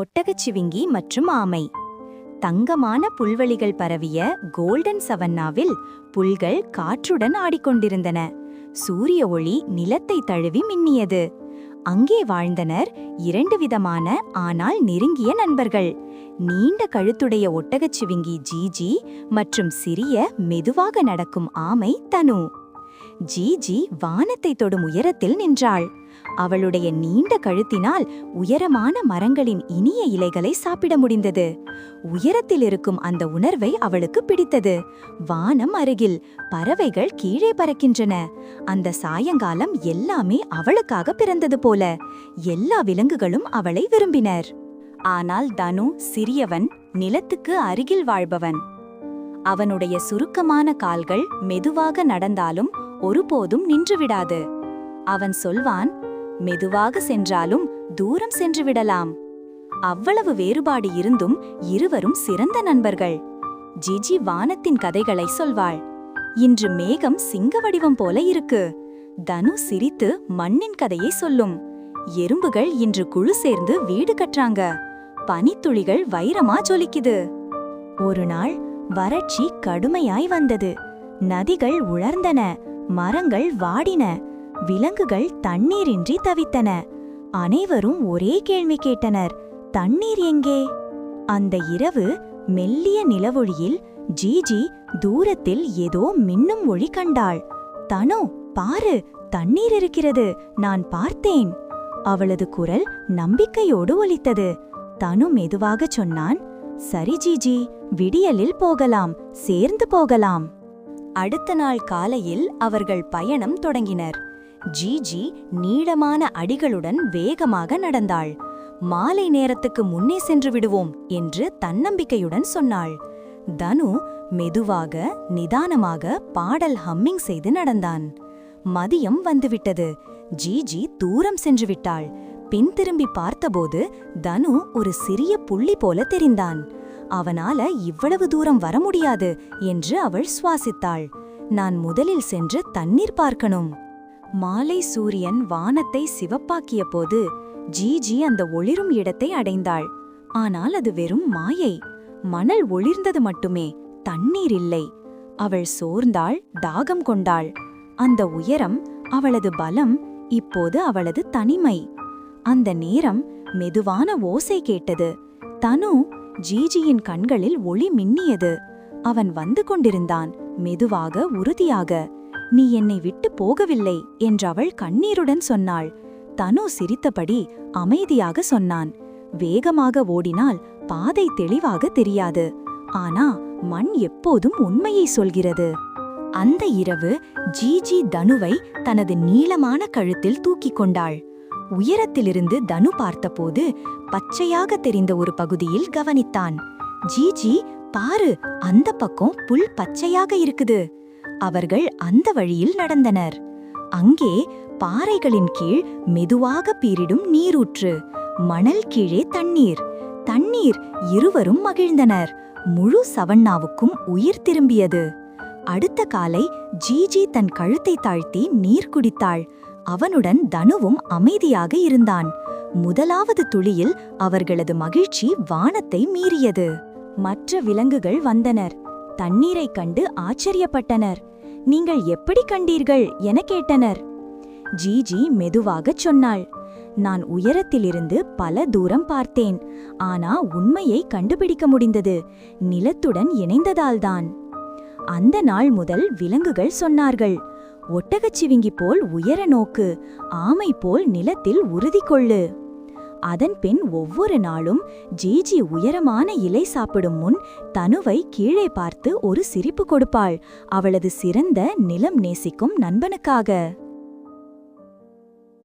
ஒட்டகச்சிவிங்கி மற்றும் ஆமை. தங்கமான புல்வெளிகள் பரவிய கோல்டன் சவன்னாவில் புல்கள் காற்றுடன் ஆடிக்கொண்டிருந்தன. சூரிய ஒளி நிலத்தை தழுவி மின்னியது. அங்கே வாழ்ந்தனர் இரண்டு விதமான ஆனால் நெருங்கிய நண்பர்கள். நீண்ட கழுத்துடைய ஒட்டகச்சிவிங்கி ஜிஜி மற்றும் சிறிய மெதுவாக நடக்கும் ஆமை தனு. ஜிஜி வானத்தை தொடும் உயரத்தில் நின்றாள். அவளுடைய நீண்ட கழுத்தினால் உயரமான மரங்களின் இனிய இலைகளை சாப்பிட முடிந்தது. உயரத்தில் இருக்கும் அந்த உணர்வை அவளுக்கு பிடித்தது. வானம் அருகில் பறவைகள் கீழே பறக்கின்றன. அந்த சாயங்காலம் எல்லாமே அவளுக்காக பிறந்தது போல. எல்லா விலங்குகளும் அவளை விரும்பினர். ஆனால் தனு சிறியவன் நிலத்துக்கு அருகில் வாழ்பவன். அவனுடைய சுருக்கமான கால்கள் மெதுவாக நடந்தாலும் ஒருபோதும் நின்றுவிடாது. அவன் சொல்வான் மெதுவாக சென்றாலும் தூரம் சென்று விடலாம். அவ்வளவு வேறுபாடு இருந்தும் இருவரும் சிறந்த நண்பர்கள். ஜிஜி வானத்தின் கதைகளை சொல்வாள். இன்று மேகம் சிங்க வடிவம் போல இருக்கு. தனு சிரித்து மண்ணின் கதையை சொல்லும். எறும்புகள் இன்று குழு சேர்ந்து வீடு கட்டுறாங்க. பனித்துளிகள் வைரமா ஜொலிக்குது. ஒரு நாள் வறட்சி கடுமையாய் வந்தது. நதிகள் உலர்ந்தன. மரங்கள் வாடின. விலங்குகள் தண்ணீரின்றி தவித்தன. அனைவரும் ஒரே கேள்வி கேட்டனர் தண்ணீர் எங்கே? அந்த இரவு மெல்லிய நிலவொழியில் ஜிஜி தூரத்தில் ஏதோ மின்னும் ஒளி கண்டாள். தனு பாரு தண்ணீர் இருக்கிறது நான் பார்த்தேன். அவளது குரல் நம்பிக்கையோடு ஒலித்தது. தனு மெதுவாகச் சொன்னான் சரி ஜிஜி விடியலில் போகலாம் சேர்ந்து போகலாம். அடுத்த நாள் காலையில் அவர்கள் பயணம் தொடங்கினர். ஜிஜி நீளமான அடிகளுடன் வேகமாக நடந்தாள். மாலை நேரத்துக்கு முன்னே சென்று விடுவோம் என்று தன்னம்பிக்கையுடன் சொன்னாள். தனு மெதுவாக நிதானமாக பாடல் ஹம்மிங் செய்து நடந்தான். மதியம் வந்துவிட்டது. ஜிஜி தூரம் சென்று விட்டாள். பின்திரும்பி பார்த்தபோது தனு ஒரு சிறிய புள்ளி போல தெரிந்தான். அவனால இவ்வளவு தூரம் வர முடியாது என்று அவள் சுவாசித்தாள். நான் முதலில் சென்று தண்ணீர் பார்க்கணும். மாலை சூரியன் வானத்தை சிவப்பாக்கிய போது ஜிஜி அந்த ஒளிரும் இடத்தை அடைந்தாள். ஆனால் அது வெறும் மாயை. மணல் ஒளிர்ந்தது மட்டுமே தண்ணீர் இல்லை. அவள் சோர்ந்தாள் தாகம் கொண்டாள். அந்த உயரம் அவளது பலம் இப்போது அவளது தனிமை. அந்த நேரம் மெதுவான ஓசை கேட்டது. தனு ஜிஜியின் கண்களில் ஒளி மின்னியது. அவன் வந்து கொண்டிருந்தான் மெதுவாக உறுதியாக. நீ என்னை விட்டு போகவில்லை என்றவள் கண்ணீருடன் சொன்னாள். தனு சிரித்தபடி அமைதியாக சொன்னான். வேகமாக ஓடினால் பாதை தெளிவாக தெரியாது. ஆனா மண் எப்போதும் உண்மையை சொல்கிறது. அந்த இரவு ஜிஜி தனுவை தனது நீளமான கழுத்தில் தூக்கிக் கொண்டாள். உயரத்திலிருந்து தனு பார்த்தபோது பச்சையாக தெரிந்த ஒரு பகுதியில் கவனித்தான். ஜிஜி பாரு அந்த பக்கம் புல் பச்சையாக இருக்குது. அவர்கள் அந்த வழியில் நடந்தனர். அங்கே பாறைகளின் கீழ் மெதுவாக பீரிடும் நீரூற்று மணல் கீழே தண்ணீர். தண்ணீர் இருவரும் மகிழ்ந்தனர். முழு சவண்ணாவுக்கும் உயிர் திரும்பியது. அடுத்த காலை ஜிஜி தன் கழுத்தை தாழ்த்தி நீர் குடித்தாள். அவனுடன் தனுவும் அமைதியாக இருந்தான். முதலாவது துளியில் அவர்களது மகிழ்ச்சி வானத்தை மீறியது. மற்ற விலங்குகள் வந்தனர். தண்ணீரைக் கண்டு ஆச்சரியப்பட்டனர். நீங்கள் எப்படி கண்டீர்கள் என கேட்டனர். ஜிஜி மெதுவாகச் சொன்னாள் நான் உயரத்திலிருந்து பல தூரம் பார்த்தேன் ஆனா உண்மையை கண்டுபிடிக்க முடிந்தது நிலத்துடன் இணைந்ததால்தான். அந்த நாள் முதல் விலங்குகள் சொன்னார்கள் ஒட்டகச்சிவிங்கி போல் உயர நோக்கு ஆமை போல் நிலத்தில் உறுதி கொள்ளு. அதன்பின் ஒவ்வொரு நாளும் ஜிஜி உயரமான இலை சாப்பிடும் முன் தனுவை கீழே பார்த்து ஒரு சிரிப்பு கொடுப்பாள். அவளது சிறந்த நிலம் நேசிக்கும் நண்பனுக்காக.